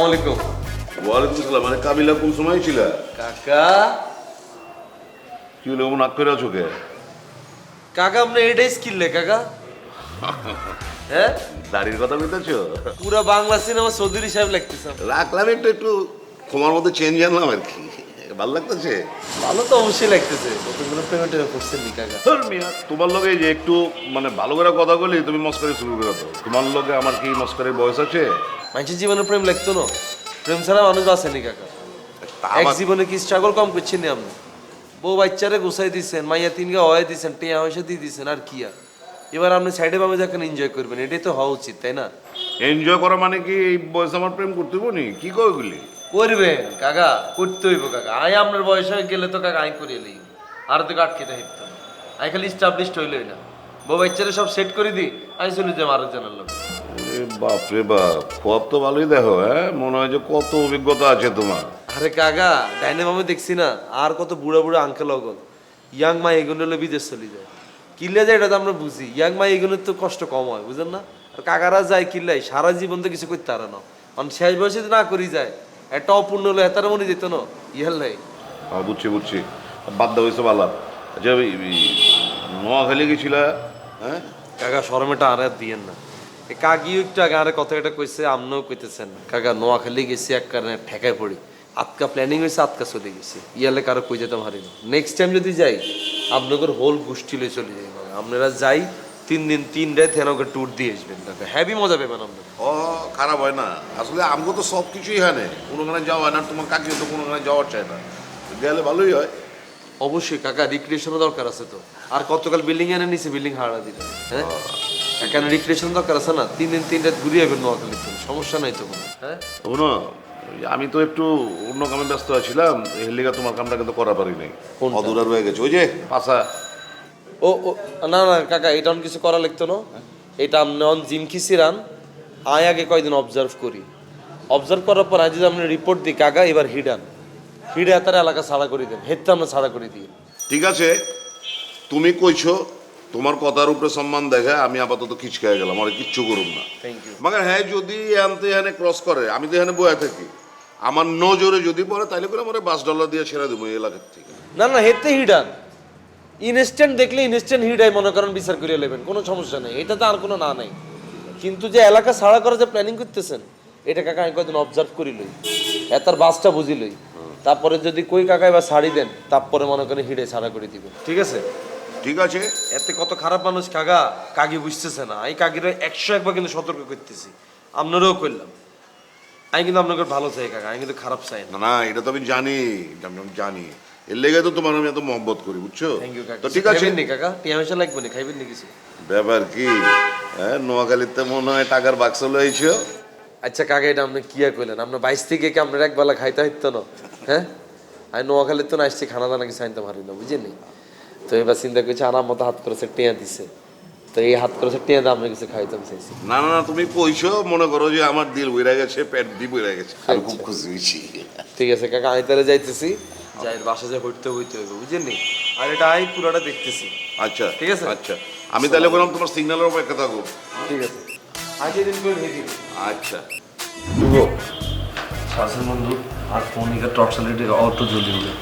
আসসালামু আলাইকুম। ওয়ালাইকুম সালাম মানে কাবিলা কোন সময় ছিল? কাকা। কি হলো এমন নাক করে আছো কে? কাকা আপনি এটাই স্কিল কাকা। হ্যাঁ? দাড়ির কথা বলতেছো? পুরা বাংলা সিনেমা চৌধুরী সাহেব লাগতেছে। রাখলাম একটু একটু তোমার মধ্যে চেঞ্জ আনলাম আর কি। ভালো লাগতেছে? ভালো তো অবশ্যই লাগতেছে। কতগুলো পেমেন্ট করছেন নি কাকা মিয়া, তোমার লগে যে একটু মানে ভালো করে কথা বলি তুমি মস্কারি শুরু করে দাও। তোমার লগে আমার কি মস্কারির বয়স আছে? মানুষের জীবনে প্রেম লাগতো না। প্রেম ছাড়া মানুষ কাকা এক জীবনে কি স্ট্রাগল কম করছেন আপনি? বউ বাচ্চারে গুছাই দিচ্ছেন মাইয়া তিনকে হয়ে দিচ্ছেন টিয়া পয়সা দিয়ে দিচ্ছেন আর কি আর? এবার আপনি সাইডে বামে যাকেন এনজয় করবেন এটাই তো হওয়া উচিত তাই না? এনজয় করা মানে কি এই বয়সে আমার প্রেম করতে হইব নি? কি কয় গুলি করবেন কাকা করতে হইব কাকা। আই আপনার বয়স হয়ে গেলে তো কাকা আই করিয়ে লই আর তো খেতে হইতো আই খালি স্টাবলিশড হইলই না। বউ বাচ্চারা সব সেট করে দিই আমি চলে যাব আরও জানার লোক বাপ রে বাপ খোয়াব তো ভালোই দেখো হ্যাঁ? মনে হয় যে কত অভিজ্ঞতা আছে তোমার। আরে কাকা ডাইনে মামে দেখছি না আর কত বুড়া বুড়া আঙ্কেল অগল। ইয়াং মা এগুলো হলে বিদেশ চলে যায়। কিল্লে যায় এটা তো আমরা বুঝি। ইয়াং মা এগুলোর তো কষ্ট কম হয় বুঝেন না? আর কাকারা যায় কিল্লাই সারা জীবন তো কিছু করতে পারে না। কারণ শেষ বয়সে না করি যায় একটা অপূর্ণ হলে হেতার মনে যেত না ইহার লাই। হ্যাঁ বুঝছি বুঝছি। বাদ দাও এসব আলাপ। আচ্ছা নোয়াখালী গেছিল? হ্যাঁ? কাকা শরমেটা আর দিয়েন না। একটু আগে আরে কথা এটা কইছে আমরাও কইতেছেন কাকা নোয়াখালী গেছি এক কারণে ঠেকায় পড়ি। আতকা প্ল্যানিং হয়েছে আতকা চলে গেছি। ইয়ালে কারও কই যেতাম হারি না নেক্সট টাইম যদি যাই আপনাদের হোল গোষ্ঠী লয়ে চলে যাই। আপনারা যাই তিন দিন তিন রাত হেনকে ট্যুর দিয়ে আসবেন কাকা হ্যাভি মজা পাবেন আপনারা। ও খারাপ হয় না। আসলে আমগো তো সব কিছুই হানে। কোনোখানে যাওয়া হয় না তোমার কাকিও তো কোনোখানে যাওয়ার চায় না। গেলে ভালোই হয়। অবশ্যই কাকা রিক্রিয়েশনও দরকার আছে তো। আর কতকাল বিল্ডিং এনে নিছে বিল্ডিং হারা দিতে। হ্যাঁ? এখানে রিক্রিয়েশন দরকার আছে না? তিন দিন তিন রাত ঘুরিয়ে যাবেন নোয়াখালীতে সমস্যা নাই তো কোনো। হ্যাঁ? শোনো আমি তো একটু অন্য কামে ব্যস্ত আছিলাম এই লিগা তোমার কামটা কিন্তু করা পারি নাই? অধুরা রয়ে গেছে। ওই যে পাশা ও ও না না কাকা এটা কিছু করা লাগতো না। এটা আপনি অন জিম খিসিরান আয় আগে কয়দিন অবজার্ভ করি। অবজার্ভ করার পর আজ যদি আপনি রিপোর্ট দিই কাকা এবার হিডান। হিডে তার এলাকা সাড়া করে দেন হেতে আমরা সাড়া করে দিই। ঠিক আছে তুমি কইছো তোমার কথার উপরে সম্মান দেখে আমি আপাতত খিচকায় গেলাম আর কিচ্ছু করুম না। থ্যাংক ইউ মাগার হ্যাঁ যদি আনতে এখানে ক্রস করে আমি তো এখানে বয়ে থাকি। আমার নজরে যদি পড়ে তাহলে করে আমার পাঁচ ডলার দিয়ে ছেড়ে দেবো এই এলাকার থেকে। না না হেতে হিডান। ইনস্ট্যান্ট দেখলে ইনস্ট্যান্ট হিডাই মনে করেন বিচার করে নেবেন কোনো সমস্যা নেই। এটা তো আর কোনো না নেই। কিন্তু যে এলাকা ছাড়া করার যে প্ল্যানিং করতেছেন এটা কাকা আমি কয়েকদিন অবজার্ভ করি লই। এতার বাসটা বুঝি লই। তারপরে যদি কই কাকা এবার শাড়ি দেন তারপরে মনে করেন হিডে ছাড়া করে দিবে। ঠিক আছে? ঠিক আছে। এতে কত খারাপ মানুষ কাকা কাকি বুঝতেছে না। আমি কাকিরা একশো একবার কিন্তু সতর্ক করতেছি। আপনারাও করলাম। আমি কিন্তু আপনাকে ভালো চাই কাকা আমি কিন্তু খারাপ চাই না। না এটা তো আমি জানি। জানি। এর লেগে তো তোমার আমি এত মহব্বত করি বুঝছ? তো ঠিক আছে। নি কাকা? টিয়া পয়সা লাগবে না? খাইবেন নি কিছু? ব্যাপার কি? হ্যাঁ নোয়াখালীতে মনে হয় টাকার বাক্স লইছো। আচ্ছা কাকা এটা আপনি কইলেন? বাইশ থেকে কি আপনার খাইতে হইতো না? হ্যাঁ? আমি নোয়াখালীর তো না আসছি খানা দানা কিছু আনতে পারি না বুঝেনি তো এবার চিন্তা করছি আরাম মতো হাত করেছে টিয়া দিছে। তো এই হাত করেছে টিয়া আমরা কিছু খাইতাম চাইছি না না না তুমি কইছো মনে করো যে আমার দিল বইরা গেছে পেট দি বইরা গেছে। আমি খুব আচ্ছা। খুশি হয়েছি। ঠিক আছে কাকা আমি তাহলে যাইতেছি। বাসা যাই হইতে হইতে হইবে বুঝেননি আর এটা আমি পুরোটা দেখতেছি। আচ্ছা ঠিক আছে? আচ্ছা। আমি তাহলে বললাম তোমার সিগন্যালের অপেক্ষা ঠিক আছে। আজ দিন আচ্ছা। শাসন বন্ধু আর ফোন ইকা টর্চ লাইট অত জলদি হবে।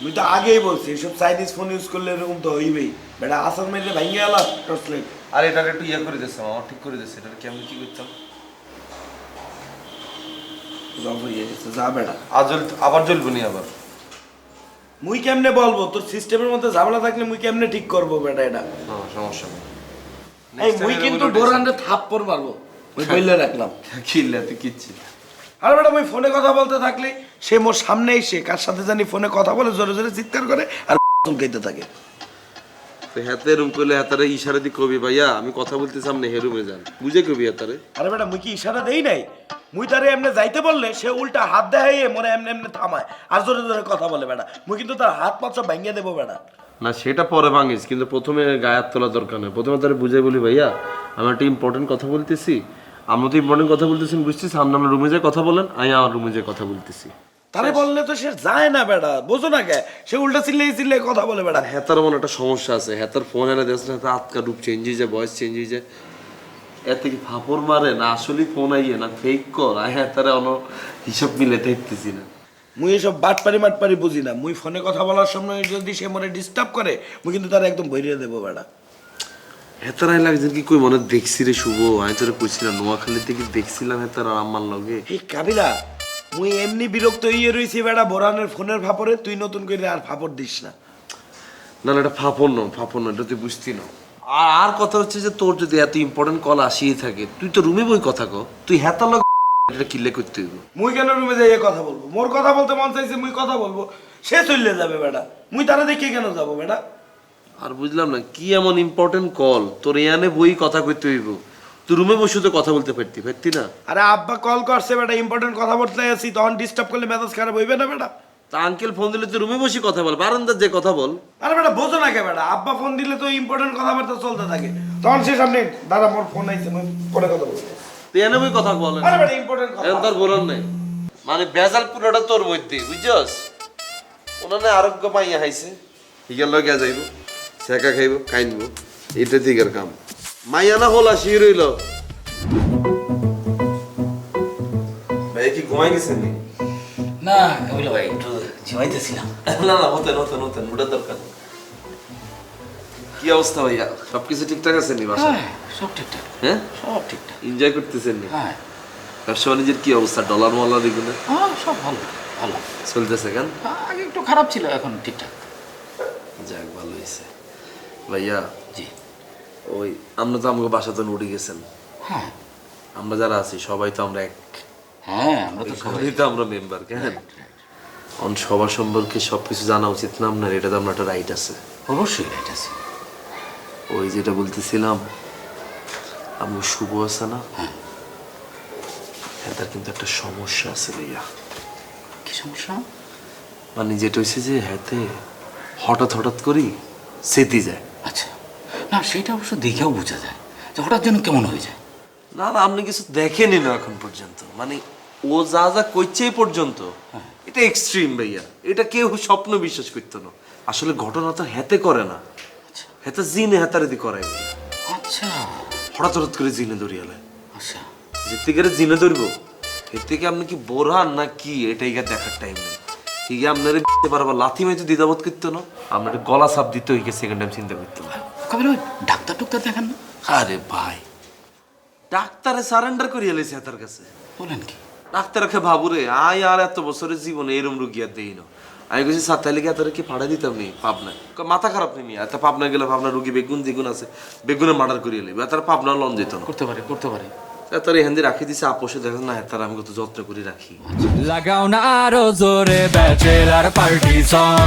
আমি তো আগেই বলছি এসব চাইনিজ ফোন ইউজ করলে এরকম তো হইবেই। বেটা আসল মেরে ভেঙে গেলাম টর্চ লাইট আর এটাকে একটু ইয়ে করে দিচ্ছে আমার ঠিক করে দিচ্ছে এটা কেমন কি করতাম? হয়ে গেছে যা বেটা। আর আবার জ্বলবো নি আবার? মুই কেমনে বলব? তোর সিস্টেমের মধ্যে ঝামেলা থাকলে মুই কেমনে ঠিক করব বেটা এটা? সমস্যা নেই। এই মুই কিন্তু ডোরান্ডে থাপ্পড় মারবো। মুই বললে রাখলাম। কিল্লা তুই কিচ্ছি আরে বেটা মুই ফোনে কথা বলতে থাকলে সে মোর সামনে এসে কার সাথে জানি ফোনে কথা বলে জোরে জোরে চিৎকার করে আর চুলকাইতে থাকে। তো হাতে রুম করলে হাতারে ইশারা দি কবি ভাইয়া আমি কথা বলতেছি আপনি হেরুমে যান। বুঝে কবি হাতারে। আরে বেটা মুই কি ইশারা দেই নাই? মুই তারে এমনি যাইতে বললে সে উল্টা হাত দেখাইয়ে মনে এমনি এমনি থামায়। আর জোরে জোরে কথা বলে বেটা মুই কিন্তু তার হাত পাত সব ভেঙে দেবো বেটা না সেটা পরে ভাঙিস কিন্তু প্রথমে গায়ে হাত তোলা দরকার নেই। প্রথমে তারা বুঝে বলি ভাইয়া আমি একটা ইম্পর্টেন্ট কথা বলতেছি। আমরা তো ইম্পর্টেন্ট কথা বলতেছি বুঝছিস সামনে আমরা রুমে যেয়ে কথা বলেন আমি আমার রুমে যেয়ে কথা বলতেছি। তারে বললে তো সে যায় না বেটা বোঝো না কে? সে উল্টা চিল্লাই চিল্লাই কথা বলে বেটা হেতার মনে একটা সমস্যা আছে হেতার ফোন এনে দিয়েছে হেতার আটকা রূপ চেঞ্জ হয়ে যায় বয়স চেঞ্জ হয়ে যায়। এত কি ফাপড় মারে না আসলে ফোন আইয়ে না ফেক কর। আয় হ্যাঁ তারা অন হিসাব মিলে দেখতেছি না। মুই এসব বাটপারি মাটপারি বুঝি না। মুই ফোনে কথা বলার সময় যদি সে মনে ডিস্টার্ব করে মুই কিন্তু তার একদম ভরিয়ে দেবো বেটা হেতারাই লাগছে কি কই মনে দেখছি রে শুভ? আমি তোরে কইছিলাম নোয়াখালী থেকে দেখছিলাম হেতার আর আমার লগে? এই কাবিলা মুই এমনি বিরক্ত হইয়ে রইছি বেটা বোরানের ফোনের ফাপড়ে তুই নতুন করে আর ফাপড় দিস না। না না এটা ফাপড় নয় ফাপড় নয় এটা তুই বুঝতি না। আর আর কথা হচ্ছে যে তোর যদি এত ইম্পর্টেন্ট কল আসিয়ে থাকে তুই তো রুমে বই কথা কো তুই হেতার লগে এটা কিল্লে করতে হইব? মুই কেন রুমে যাইয়ে কথা বলব? মোর কথা বলতে মন চাইছে মুই কথা বলব। সে চললে যাবে বেটা মুই তারা দেখে কেন যাব বেটা আর বুঝলাম না কি এমন ইম্পর্টেন্ট কল তোর ইয়ানে বই কথা কইতে হইব। তুই রুমে বসে তো কথা বলতে পারতি পারতি না। আরে আব্বা কল করছে বেটা ইম্পর্টেন্ট কথা বলতে আছি তখন ডিস্টার্ব করলে মেজাজ খারাপ হইবে না বেটা। তা আঙ্কেল ফোন দিলে তুই রুমে বসে কথা বল বারান্দার যে কথা বল। আরে বেটা বোঝো না কে বেটা। আব্বা ফোন দিলে তো ইম্পর্টেন্ট কথাবার্তা চলতে থাকে। তখন সে সামনে দাদা মোর ফোন আইছে পরে কথা বলব। তুই এনে বই কথা বল। আরে বেটা ইম্পর্টেন্ট কথা। এখন তোর বলার নাই। মানে বেজাল পুরোটা তোর মধ্যে বুঝছস? ওনানে আরোগ্য পাইয়া হাইছে। হিগার লগে যাইব শেখা খাইব কাইনব। এটা দিকের কাম। মাইয়া না হলা শির রইল ভাই কি ঘুমাই গেছেন না? কাবিলা ভাই একটু ঝিমাইতেছিলাম না না হতেন হতেন হতেন ওটা দরকার কি অবস্থা ভাইয়া? সবকিছু ঠিকঠাক আছে নি বাসা হ্যাঁ সব ঠিকঠাক। হ্যাঁ? সব ঠিকঠাক। এনজয় করতেছেন নি? হ্যাঁ। ব্যবসা বাণিজ্যের কি অবস্থা? ডলার মলার এগুলো হ্যাঁ সব ভালো ভালো। চলতেছে কেন? আগে একটু খারাপ ছিল এখন ঠিকঠাক। যাক ভালো হয়েছে ভাইয়া ওই আমরা তো আমাকে বাসা তো উঠে গেছেন। হ্যাঁ। আমরা যারা আছি সবাই তো আমরা এক। হ্যাঁ আমরা তো সবাই তো আমরা মেম্বার কেন? অন সবার সম্পর্কে সবকিছু জানা উচিত না আপনার এটা তো আপনার একটা রাইট আছে। অবশ্যই রাইট আছে। ওই যেটা বলতেছিলাম আমি শুভ আছে না? হ্যাঁ। হ্যাঁ তার কিন্তু একটা সমস্যা আছে ভাইয়া। কি সমস্যা? মানে যেটা হয়েছে যে হ্যাঁতে হঠাৎ হঠাৎ করি সেতি যায়। আচ্ছা। না সেটা অবশ্য দেখেও বোঝা যায় যে হঠাৎ যেন কেমন হয়ে যায়। না না আপনি কিছু দেখেনি না এখন পর্যন্ত। মানে ও যা যা করছে পর্যন্ত এটা এক্সট্রিম ভাইয়া। এটা কেউ স্বপ্ন বিশ্বাস করতো না। আসলে ঘটনা তো হেতে করে না। আচ্ছা। হেতে জিনে হেতারেদি করায়। ভাইয়া। আচ্ছা। হঠাৎ হঠাৎ করে জিনে ধরিয়ালে। আচ্ছা। যে থেকে জিনে ধরবো। এর থেকে আপনি কি বোরহান না কি? এটা ইগা দেখার টাইম নেই। ঠিক আপনার দিতে পারবা লাথি মেয়ে দ্বিধাবোধ করতো না? আপনার গলা সাপ দিতে হইকে সেকেন্ড টাইম চিন্তা করতে না। ভাই ডাক্তার টুক্তার দেখান না। আরে ভাই ডাক্তারে সারেন্ডার করিয়া লেছে হেতার কাছে। বলেন কি? ডাক্তারকে ভাবুরে আয় আর এত বছরের জীবনে এরম রুগী আর দেই না। আমি কইছি সাত তাহলে কি এত কি পাড়া দিতাম নি? পাবনায় কয়, মাথা খারাপ নেই এত পাবনা গেলে পাবনা রুগী বেগুন যেগুন আছে বেগুনে মার্ডার করিয়ে লেবে তার পাবনা লন যেত না। করতে পারে করতে পারে। তার এখান দিয়ে রাখি দিছে আপোষে দেখেন না তার আমি কত যত্ন করে রাখি। লাগাও না আরও জোরে ব্যাচেলার পার্টি সং